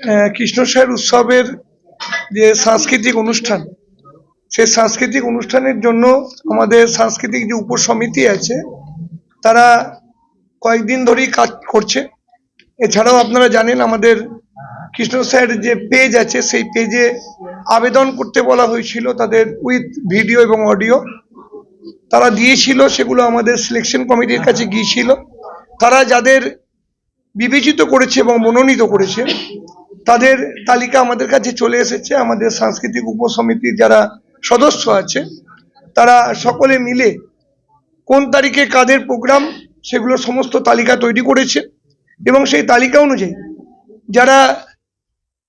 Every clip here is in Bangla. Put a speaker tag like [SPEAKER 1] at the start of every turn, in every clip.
[SPEAKER 1] আহ, কৃষ্ণসার উৎসবের যে সাংস্কৃতিক অনুষ্ঠান সেই সাংস্কৃতিক অনুষ্ঠানের জন্য আমাদের সাংস্কৃতিক যে উপসমিতি আছে তারা কয়েকদিন ধরেই কাজ করছে। এছাড়াও আপনারা জানেন আমাদের কৃষ্ণ স্যার যে পেজ আছে সেই পেজে আবেদন করতে বলা হয়েছিল তাদের উইথ ভিডিও এবং অডিও তারা দিয়েছিল সেগুলো আমাদের সিলেকশন কমিটির কাছে গিয়েছিল। তারা যাদের বিবেচিত করেছে এবং মনোনীত করেছে তাদের তালিকা আমাদের কাছে চলে এসেছে। আমাদের সাংস্কৃতিক উপসমিতির যারা সদস্য আছে, তারা সকলে মিলে কোন তারিখে কাদের প্রোগ্রাম, সেগুলো সমস্ত তালিকা তৈরি করেছে এবং সেই তালিকা অনুযায়ী যারা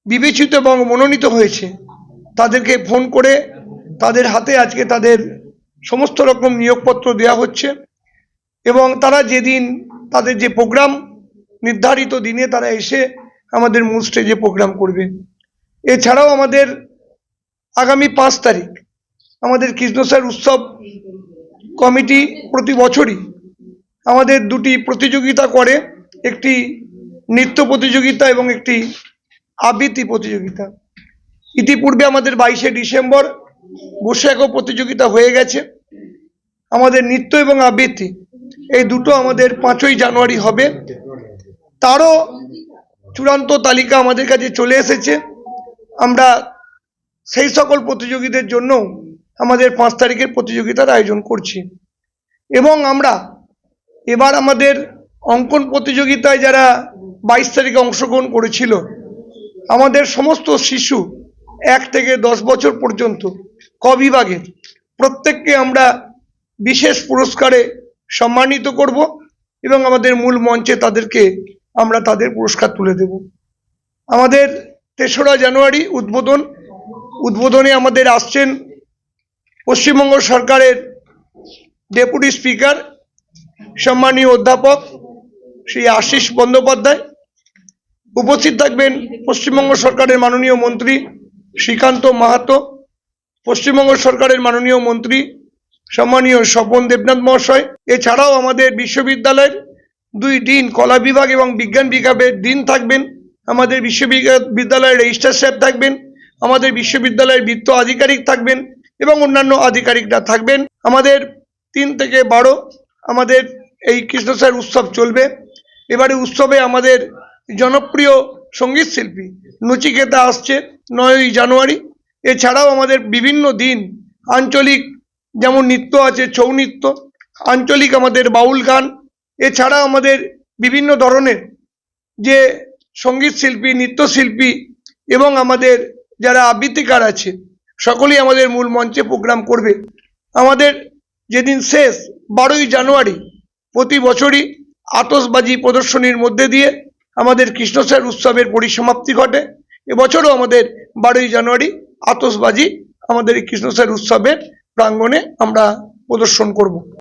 [SPEAKER 1] বিবেচিত এবং মনোনীত হয়েছে, তাদেরকে ফোন করে তাদের হাতে আজকে তাদের সমস্ত রকম নিয়োগপত্র দেওয়া হচ্ছে এবং তারা যেদিন তাদের যে প্রোগ্রাম নির্ধারিত দিনে তারা এসে আমাদের মূল স্টেজে প্রোগ্রাম করবে। এছাড়াও আমাদের আগামী পাঁচ তারিখ আমাদের কৃষ্ণসার উৎসব কমিটি প্রতি বছরই আমাদের দুটি প্রতিযোগিতা করে, একটি নৃত্য প্রতিযোগিতা এবং একটি আবৃত্তি প্রতিযোগিতা। ইতিপূর্বে আমাদের বাইশে ডিসেম্বর বৈশাখও প্রতিযোগিতা হয়ে গেছে। আমাদের নৃত্য এবং আবৃত্তি এই দুটো আমাদের পাঁচই জানুয়ারি হবে। তারও চূড়ান্ত তালিকা আমাদের কাছে চলে এসেছে। আমরা সেই সকল প্রতিযোগীদের জন্য আমাদের পাঁচ তারিখের প্রতিযোগিতার আয়োজন করছি। এবং আমরা এবার আমাদের অঙ্কন প্রতিযোগিতায় যারা বাইশ তারিখে অংশগ্রহণ করেছিল, আমাদের সমস্ত শিশু এক থেকে দশ বছর পর্যন্ত ক বিভাগের প্রত্যেককে আমরা বিশেষ পুরস্কারে সম্মানিত করব এবং আমাদের মূল মঞ্চে তাদেরকে আমরা তাদের পুরস্কার তুলে দেব। আমাদের তেসরা জানুয়ারি উদ্বোধন, উদ্বোধনে আমাদের আসছেন পশ্চিমবঙ্গ সরকারের ডেপুটি স্পিকার, সম্মানীয় অধ্যাপক শ্রী আশিস বন্দ্যোপাধ্যায়। উপস্থিত থাকবেন পশ্চিমবঙ্গ সরকারের মাননীয় মন্ত্রী শ্রীকান্ত মাহাতো, পশ্চিমবঙ্গ সরকারের মাননীয় মন্ত্রী সম্মানীয় স্বপন দেবনাথ মহাশয়। এছাড়াও আমাদের বিশ্ববিদ্যালয়ের দুই দিন কলা বিভাগ এবং বিজ্ঞান বিভাগের দিন থাকবেন। আমাদের বিশ্ববিদ্যালয়ের রেজিস্ট্রার সাহেব থাকবেন। আমাদের বিশ্ববিদ্যালয়ের বৃত্ত আধিকারিক থাকবেন এবং অন্যান্য আধিকারিকরা থাকবেন। আমাদের তিন থেকে বারো, আমাদের এই কৃষ্ণসার উৎসব চলবে। এবারে উৎসবে আমাদের জনপ্রিয় সংগীত শিল্পী নচিকেতা আসছে নয়ই জানুয়ারি। এছাড়াও আমাদের বিভিন্ন দিন আঞ্চলিক, যেমন নৃত্য আছে ছৌ নৃত্য, আঞ্চলিক আমাদের বাউল গান এছাড়া আমাদের বিভিন্ন ধরনের যে সংগীত শিল্পী, নৃত্যশিল্পী এবং আমাদের যারা আবৃত্তিকার আছে, সকলেই আমাদের মূল মঞ্চে প্রোগ্রাম করবে। আমাদের যেদিন শেষ, বারোই জানুয়ারি, প্রতি বছরই আতসবাজি প্রদর্শনীর মধ্যে দিয়ে আমাদের কৃষ্ণসার উৎসবের পরিসমাপ্তি ঘটে। এবছরও আমাদের বারোই জানুয়ারি আতসবাজি আমাদের এই কৃষ্ণসার উৎসবের প্রাঙ্গণে আমরা প্রদর্শন করব।